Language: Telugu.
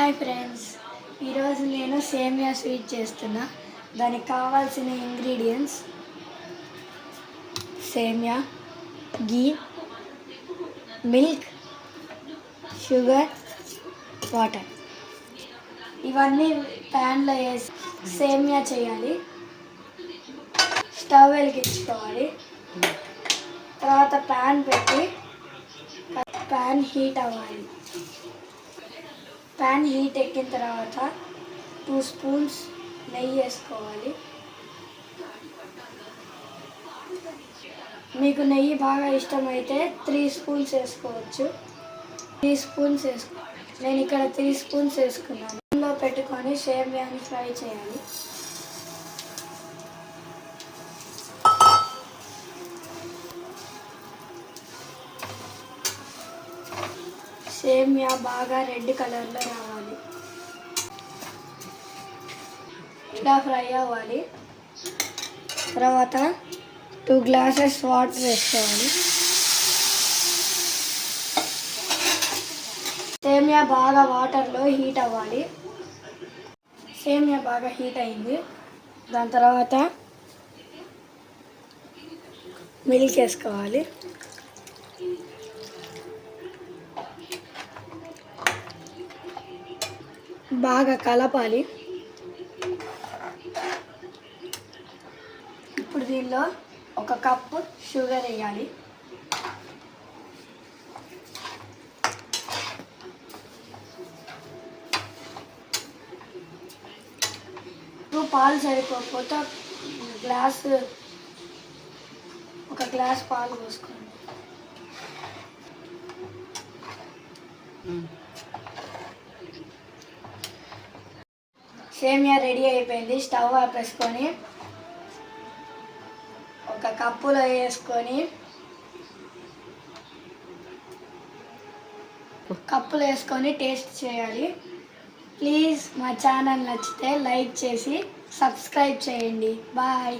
Hi friends. ఈరోజు నేను సేమియా స్వీట్ చేస్తున్నా. దానికి కావాల్సిన ఇంగ్రీడియంట్స్ సేమియా గీ మిల్క్ షుగర్ వాటర్. ఇవన్నీ ప్యాన్లో వేసి సేమియా చేయాలి. స్టవ్ వెలిగించుకోవాలి. తర్వాత ప్యాన్ పెట్టి ప్యాన్ హీట్ అవ్వాలి. ప్యాన్ హీట్ ఎక్కిన తర్వాత టూ స్పూన్స్ నెయ్యి వేసుకోవాలి. మీకు నెయ్యి బాగా ఇష్టమైతే త్రీ స్పూన్స్ వేసుకోవచ్చు. త్రీ స్పూన్స్ వేసుకో నేను ఇక్కడ త్రీ స్పూన్స్ వేసుకున్నాను. ఇందులో పెట్టుకొని సేమియాని ఫ్రై చేయాలి. సేమియా బాగా రెడ్ కలర్లో రావాలి. ఇలా ఫ్రై అవ్వాలి. తర్వాత టూ గ్లాసెస్ వాటర్ వేసుకోవాలి. సేమియా బాగా వాటర్లో హీట్ అవ్వాలి. సేమియా బాగా హీట్ అయింది. దాని తర్వాత మిల్క్ వేసుకోవాలి. బాగా కలపాలి. ఇప్పుడు దీనిలో ఒక కప్పు షుగర్ వేయాలి. పాలు సరిపోకపోతే గ్లాస్ ఒక గ్లాస్ పాలు పోసుకోండి. సేమియా రెడీ అయిపోయింది. స్టవ్ ఆపేసుకొని ఒక కప్పులో వేసుకొని కప్పులో వేసుకొని టేస్ట్ చేయాలి. ప్లీజ్ మా ఛానల్ నచ్చితే లైక్ చేసి సబ్స్క్రైబ్ చేయండి. బాయ్.